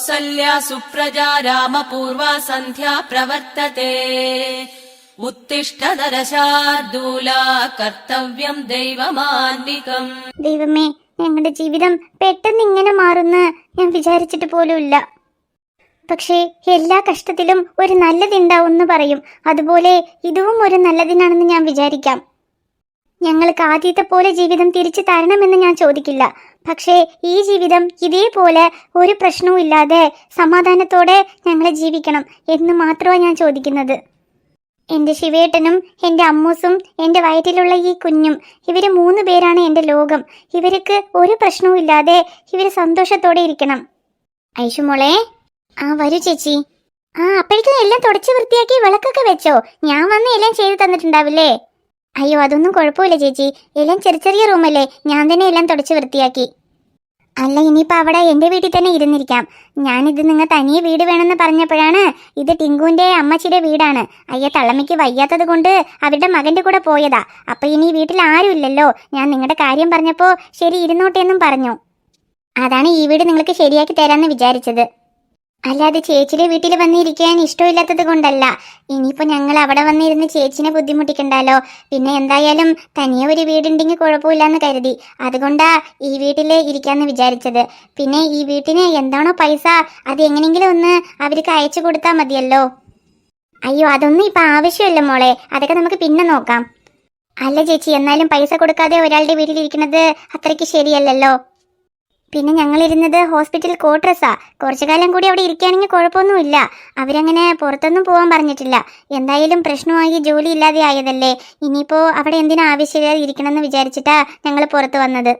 कौसल्या सुप्रजा रामपूर्वा सन्ध्या प्रवर्तते उत्तिष्ठ नरशार्दूला कर्तव्यम् दैवमान्विकम् ദൈവമേ ഞങ്ങളുടെ ജീവിതം പെട്ടെന്ന് ഇങ്ങനെ മാറുന്ന് ഞാൻ വിചാരിച്ചിട്ട് പോലുമില്ല പക്ഷേ എല്ലാ കഷ്ടത്തിലും ഒരു നല്ലതുണ്ടാവുമെന്ന് പറയും അതുപോലെ ഇതും ഒരു നല്ലതിനാണെന്ന് ഞാൻ വിചാരിക്കാം ഞങ്ങൾക്ക് ആദ്യത്തെ പോലെ ജീവിതം തിരിച്ചു തരണമെന്ന് ഞാൻ ചോദിക്കില്ല. പക്ഷേ ഈ ജീവിതം ഇതേപോലെ ഒരു പ്രശ്നവും ഇല്ലാതെ സമാധാനത്തോടെ ഞങ്ങളെ ജീവിക്കണം എന്ന് മാത്രമാണ് ഞാൻ ചോദിക്കുന്നത്. എന്റെ ശിവേട്ടനും എന്റെ അമ്മൂസും എന്റെ വയറ്റിലുള്ള ഈ കുഞ്ഞും ഇവർ മൂന്ന് പേരാണ് എന്റെ ലോകം. ഇവർക്ക് ഒരു പ്രശ്നവും ഇല്ലാതെ ഇവർ സന്തോഷത്തോടെ ഇരിക്കണം. ഐഷുമോളെ ആ വരൂ ചേച്ചി. ആ അപ്പോഴേക്കും എല്ലാം തുടച്ച് വൃത്തിയാക്കി വിളക്കൊക്കെ വെച്ചോ? ഞാൻ വന്ന് എല്ലാം ചെയ്തു തന്നിട്ടുണ്ടാവില്ലേ? അയ്യോ അതൊന്നും കുഴപ്പമില്ല ചേച്ചി. എല്ലാം ചെറിയ ചെറിയ റൂമല്ലേ. ഞാൻ തന്നെ എല്ലാം തുടച്ച് വൃത്തിയാക്കി. അല്ല ഇനിയിപ്പോൾ അവിടെ എന്റെ വീട്ടിൽ തന്നെ ഇരുന്നിരിക്കാം. ഞാനിത് നിങ്ങൾ തനിയെ വീട് വേണമെന്ന് പറഞ്ഞപ്പോഴാണ് ഇത് ടിങ്കുവിന്റെ അമ്മച്ചിയുടെ വീടാണ്. അയ്യ തള്ളമ്മയ്ക്ക് വയ്യാത്തത് കൊണ്ട് അവരുടെ മകന്റെ കൂടെ പോയതാ. അപ്പോൾ ഇനി വീട്ടിൽ ആരുമില്ലല്ലോ ഞാൻ നിങ്ങളുടെ കാര്യം പറഞ്ഞപ്പോൾ ശരി ഇരുന്നോട്ടെ എന്നും പറഞ്ഞു. അതാണ് ഈ വീട് നിങ്ങൾക്ക് ശരിയാക്കി തരാമെന്ന് വിചാരിച്ചത്. അല്ലാതെ ചേച്ചിയുടെ വീട്ടിൽ വന്നിരിക്കാൻ ഇഷ്ടമില്ലാത്തത് കൊണ്ടല്ല. ഇനിയിപ്പോൾ ഞങ്ങൾ അവിടെ വന്നിരുന്ന് ചേച്ചിനെ ബുദ്ധിമുട്ടിക്കണ്ടല്ലോ പിന്നെ എന്തായാലും തനിയെ ഒരു വീടുണ്ടെങ്കിൽ കുഴപ്പമില്ലെന്ന് കരുതി. അതുകൊണ്ടാ ഈ വീട്ടിൽ ഇരിക്കാന്ന് വിചാരിച്ചത്. പിന്നെ ഈ വീട്ടിന് എന്താണോ പൈസ അത് എങ്ങനെയെങ്കിലും ഒന്ന് അവർക്ക് അയച്ചു കൊടുത്താൽ മതിയല്ലോ. അയ്യോ അതൊന്നും ഇപ്പൊ ആവശ്യമില്ല മോളെ. അതൊക്കെ നമുക്ക് പിന്നെ നോക്കാം. അല്ല ചേച്ചി എന്നാലും പൈസ കൊടുക്കാതെ ഒരാളുടെ വീട്ടിലിരിക്കുന്നത് അത്രയ്ക്ക് ശരിയല്ലല്ലോ. പിന്നെ ഞങ്ങളിരുന്നത് ഹോസ്പിറ്റൽ ക്വാർട്ടേഴ്സാ കുറച്ചു കാലം കൂടി അവിടെ ഇരിക്കുകയാണെങ്കിൽ കുഴപ്പമൊന്നുമില്ല. അവരങ്ങനെ പുറത്തൊന്നും പോകാൻ പറഞ്ഞിട്ടില്ല. എന്തായാലും പ്രശ്നമായി ജോലി ഇല്ലാതെ ആയതല്ലേ. ഇനിയിപ്പോൾ അവിടെ എന്തിനാ ആവശ്യമില്ലാതെ ഇരിക്കണമെന്ന് വിചാരിച്ചിട്ടാ ഞങ്ങൾ പുറത്ത് വന്നത്.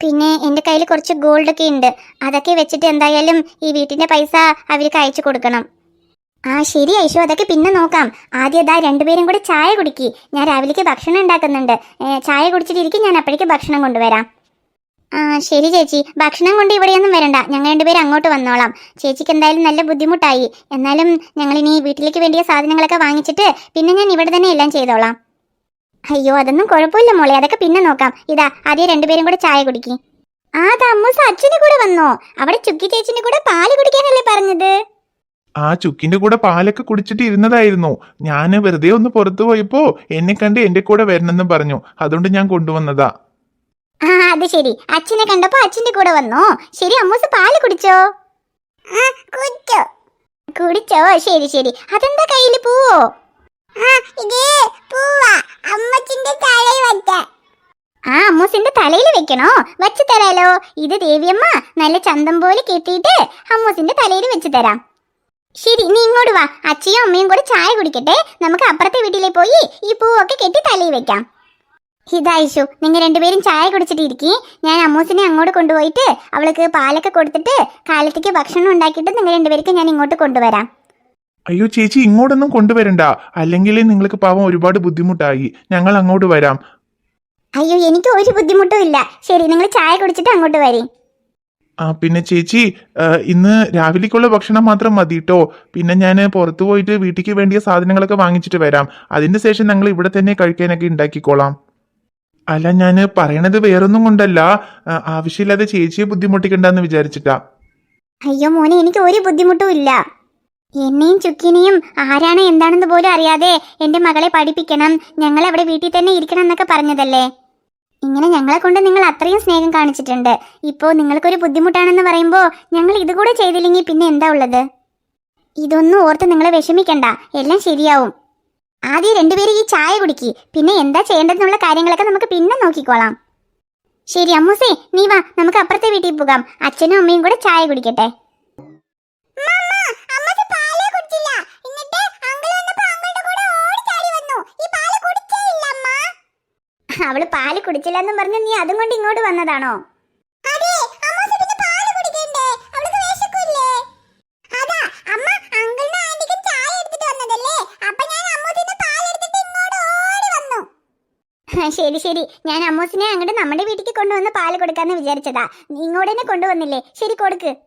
പിന്നെ എന്റെ കയ്യിൽ കുറച്ച് ഗോൾഡ് ഒക്കെ ഉണ്ട്. അതൊക്കെ വെച്ചിട്ട് എന്തായാലും ഈ വീട്ടിന്റെ പൈസ അവർക്ക് അയച്ചു കൊടുക്കണം. ആ ശരി ഐഷു അതൊക്കെ പിന്നെ നോക്കാം. ആദ്യം ഇതാ രണ്ടുപേരും കൂടെ ചായ കുടിക്കി. ഞാൻ രാവിലേക്ക് ഭക്ഷണം ഉണ്ടാക്കുന്നുണ്ട്. ചായ കുടിച്ചിട്ടിരിക്കും. ഞാൻ അപ്പോഴേക്ക് ഭക്ഷണം കൊണ്ടുവരാം. ആ ശരി ചേച്ചി. ഭക്ഷണം കൊണ്ട് ഇവിടെയൊന്നും വരണ്ട. ഞങ്ങൾ രണ്ടുപേരും അങ്ങോട്ട് വന്നോളാം. ചേച്ചിക്ക് എന്തായാലും നല്ല ബുദ്ധിമുട്ടായി. എന്നാലും ഞങ്ങൾ ഇനി വീട്ടിലേക്ക് വേണ്ടിയ സാധനങ്ങളൊക്കെ വാങ്ങിച്ചിട്ട് പിന്നെ ഞാൻ ഇവിടെ തന്നെ എല്ലാം ചെയ്തോളാം. അയ്യോ അതൊന്നും കുഴപ്പമില്ല മോളെ. അതൊക്കെ പിന്നെ നോക്കാം. ഇതാ ആദ്യം രണ്ടുപേരും കൂടെ ചായ കുടിക്കി. ആ തമ്മൂസ് അച്ഛന് കൂടെ വന്നോ. അവിടെ ചുക്കി ചേച്ചിന്റെ കൂടെ പാൽ കുടിക്കാനല്ലേ പറഞ്ഞത്? ആ ചുക്കിന്റെ കൂടെ പാലൊക്കെ കുടിച്ചിട്ട് ഇരുന്നതായിരുന്നു. ഞാൻ വെറുതെ ഒന്ന് പുറത്തു പോയപ്പോ എന്നെ കണ്ട് എന്റെ കൂടെ വരണമെന്ന് പറഞ്ഞു. അതുകൊണ്ട് ഞാൻ കൊണ്ടുവന്നതാ. ആ അത് ശരി. അച്ഛനെ കണ്ടപ്പോ അച്ഛന്റെ കൂടെ വന്നോ? ശരി അമ്മൂസ് പാൽ കുടിച്ചോ? കുടിച്ചോ. കുടിച്ചോ? ശരി ശരി. അതെന്താ കയ്യിൽ പൂവോ? ആ അമ്മൂസിന്റെ തലയിൽ വെക്കണോ? വെച്ചു തരാലോ. ഇത് ദേവിയമ്മ നല്ല ചന്തം പോലെ കെട്ടിയിട്ട് അമ്മൂസിന്റെ തലയിൽ വെച്ചു തരാം. ശരി നീ ഇങ്ങോട്ട് വാ. അച്ഛയും അമ്മയും കൂടെ ചായ കുടിക്കട്ടെ. നമുക്ക് അപ്പുറത്തെ വീട്ടിലേക്ക് പോയി ഈ പൂവൊക്കെ കെട്ടി തലയിൽ വെക്കാം. ഹിതായിഷു നിങ്ങൾ രണ്ടുപേരും ചായ കുടിച്ചിട്ട് ഇരിക്കി. ഞാൻ അമ്മൂസിനെ അങ്ങോട്ട് കൊണ്ടുപോയിട്ട് അവൾക്ക് പാലൊക്കെ കൊടുത്തിട്ട് കാലത്തേക്ക് ഭക്ഷണം ഉണ്ടാക്കിയിട്ട് നിങ്ങൾ രണ്ടുപേർക്ക് ഞാൻ ഇങ്ങോട്ട് കൊണ്ടുവരാം. അയ്യോ ചേച്ചി ഇങ്ങോട്ടൊന്നും കൊണ്ടുവരണ്ട. അല്ലെങ്കിൽ നിങ്ങൾക്ക് പാവം ഒരുപാട് ബുദ്ധിമുട്ടായി. ഞങ്ങൾ അങ്ങോട്ട് വരാം. അയ്യോ എനിക്ക് ഒരു ബുദ്ധിമുട്ടും ഇല്ല. ശരി നിങ്ങൾ ചായ കുടിച്ചിട്ട് അങ്ങോട്ട് വരി. ആ പിന്നെ ചേച്ചി ഇന്ന് രാവിലേക്കുള്ള ഭക്ഷണം മാത്രം മതി കേട്ടോ പിന്നെ ഞാൻ പുറത്തു പോയിട്ട് വീട്ടിലേക്ക് വേണ്ടിയ സാധനങ്ങളൊക്കെ വാങ്ങിച്ചിട്ട് വരാം. അതിന്റെ ശേഷം ഞങ്ങൾ ഇവിടെ തന്നെ കഴിക്കാനൊക്കെ ഉണ്ടാക്കിക്കോളാം. അല്ല ഞാൻ പറയണത് വേറൊന്നും കൊണ്ടല്ല. ആവശ്യമില്ലാതെ ചേച്ചിയെ ബുദ്ധിമുട്ടിക്കണ്ടെന്ന് വിചാരിച്ചിട്ടാ. അയ്യോ മോനെ എനിക്ക് ഒരു ബുദ്ധിമുട്ടും ഇല്ല. എന്നെയും ചുക്കിനെയും ആരാണ് എന്താണെന്ന് പോലും അറിയാതെ എന്റെ മകളെ പഠിപ്പിക്കണം. ഞങ്ങൾ അവിടെ വീട്ടിൽ തന്നെ ഇരിക്കണം എന്നൊക്കെ പറഞ്ഞതല്ലേ? ഇങ്ങനെ ഞങ്ങളെ കൊണ്ട് നിങ്ങൾ അത്രയും സ്നേഹം കാണിച്ചിട്ടുണ്ട്. ഇപ്പോൾ നിങ്ങൾക്കൊരു ബുദ്ധിമുട്ടാണെന്ന് പറയുമ്പോ ഞങ്ങൾ ഇതുകൂടെ ചെയ്തില്ലെങ്കിൽ പിന്നെ എന്താ ഉള്ളത്? ഇതൊന്നും ഓർത്ത് നിങ്ങൾ വിഷമിക്കണ്ട. എല്ലാം ശരിയാവും. ആദ്യം രണ്ടുപേരും ഈ ചായ കുടിക്ക്. പിന്നെ എന്താ ചെയ്യേണ്ടതെന്നുള്ള കാര്യങ്ങളൊക്കെ നമുക്ക് പിന്നെ നോക്കിക്കോളാം. ശരി അമ്മൂസേ നീ വാ. നമുക്ക് അപ്പുറത്തെ വീട്ടിൽ പോകാം. അച്ഛനും അമ്മയും കൂടെ ചായ കുടിക്കട്ടെ. അവൾ പാൽ കുടിച്ചില്ല എന്നും പറഞ്ഞ് നീ അതും കൊണ്ട് ഇങ്ങോട്ട് വന്നതാണോ? ശരി ശരി. ഞാൻ അമ്മൂസിനെ അങ്ങോട്ട് നമ്മുടെ വീട്ടിലേക്ക് കൊണ്ടുവന്ന് പാൽ കൊടുക്കാന്ന് വിചാരിച്ചതാ. നീ ഇങ്ങോട്ട് തന്നെ കൊണ്ടുവന്നില്ലേ? ശരി കൊടുക്ക്.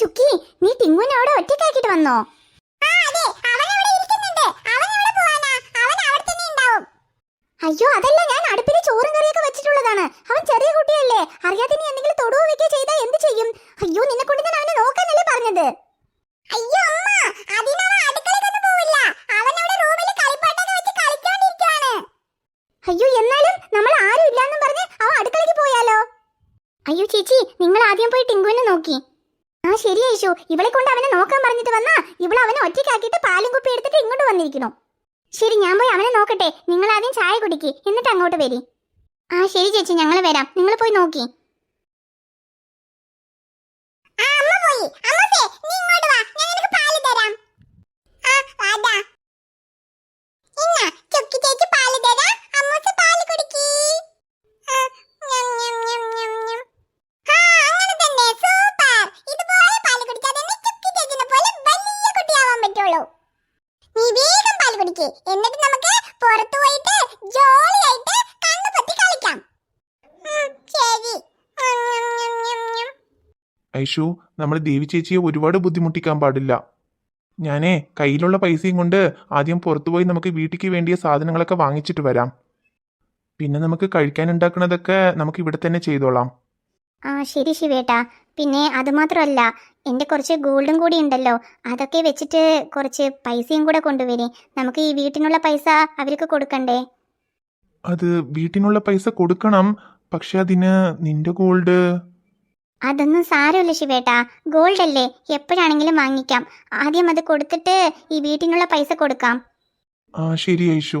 ചുക്കി നീ ടിങ്ങുവിനെ അവിടെ ഒറ്റയ്ക്കാക്കിട്ട് വന്നോ? അയ്യോ അതല്ല ഞാൻ അടുപ്പിൽ ചോറും കറിയൊക്കെ വെച്ചിട്ടുള്ളതാണ്. അവൻ ചെറിയ കുട്ടിയല്ലേ. അറിയാതെ നീ എന്തെങ്കിലും തൊടുവോ വെക്കുകയോ ചെയ്താൽ എന്ത് ചെയ്യും? അയ്യോ നിന്നെ കൊണ്ട് ഞാൻ അവനെ നോക്കാനല്ലേ പറഞ്ഞത്? അയ്യോ പോവില്ല. അവൻ അവിടെ റൂമിൽ കളിപ്പാട്ടൊക്കെ അയ്യോ എന്നാലും നമ്മൾ ആരും ഇല്ലാന്നും പറഞ്ഞ് അവൻ അടുക്കളയ്ക്ക് പോയാലോ? അയ്യോ ചേച്ചി നിങ്ങൾ ആദ്യം പോയി ടിങ്കുവിനെ നോക്കി. ആ ശരി യേശു. ഇവളെ കൊണ്ട് അവനെ നോക്കാൻ പറഞ്ഞിട്ട് വന്നാ ഇവൾ അവനെ ഒറ്റയ്ക്കാക്കിയിട്ട് പാലും കുപ്പി എടുത്തിട്ട് ഇങ്ങോട്ട് വന്നിരിക്കുന്നു. ശരി ഞാൻ പോയി അവനെ നോക്കട്ടെ. നിങ്ങൾ ആദ്യം ചായ കുടിക്ക്. എന്നിട്ട് അങ്ങോട്ട് വരി. ആ ശരി ചേച്ചി ഞങ്ങൾ വരാം. നിങ്ങൾ പോയി നോക്കി. അമ്മ പോയി. അമ്മ നീ വേഗം പാൽ കുടിക്ക് എന്നിട്ട് നമുക്ക് പുറത്തു പോയിട്ട് ജോളിയായിട്ട് കണ്ണു പൊത്തി കളിക്കാം. ശരി. ഐഷു നമ്മൾ ദേവി ചേച്ചിയെ ഒരുപാട് ബുദ്ധിമുട്ടിക്കാൻ പാടില്ല. ഞാനേ കയ്യിലുള്ള പൈസയും കൊണ്ട് ആദ്യം പുറത്തുപോയി നമുക്ക് വീട്ടിക്ക് വേണ്ടിയ സാധനങ്ങളൊക്കെ വാങ്ങിച്ചിട്ട് വരാം. പിന്നെ നമുക്ക് കഴിക്കാൻ ഉണ്ടാക്കുന്നതൊക്കെ നമുക്ക് ഇവിടെ തന്നെ ചെയ്തോളാം. ആ ശരി ശിവേട്ടാ. പിന്നെ അതുമാത്രമല്ല എന്റെ കുറച്ച് ഗോൾഡും കൂടി ഉണ്ടല്ലോ അതൊക്കെ വെച്ചിട്ട് കുറച്ച് പൈസയും കൂടെ കൊണ്ടുവരി. നമുക്ക് ഈ വീട്ടിനുള്ള പൈസ അവർക്ക് കൊടുക്കണ്ടേ? അത് വീട്ടിനുള്ള പൈസ കൊടുക്കണം പക്ഷെ അതിന് നിന്റെ ഗോൾഡ്? അതൊന്നും സാരമില്ല ശിവേട്ടാ ഗോൾഡ് അല്ലേ എപ്പോഴാണെങ്കിലും വാങ്ങിക്കാം. ആദ്യം അത് കൊടുത്തിട്ട് ഈ വീട്ടിനുള്ള പൈസ കൊടുക്കാം. ആ ശരി ഐഷു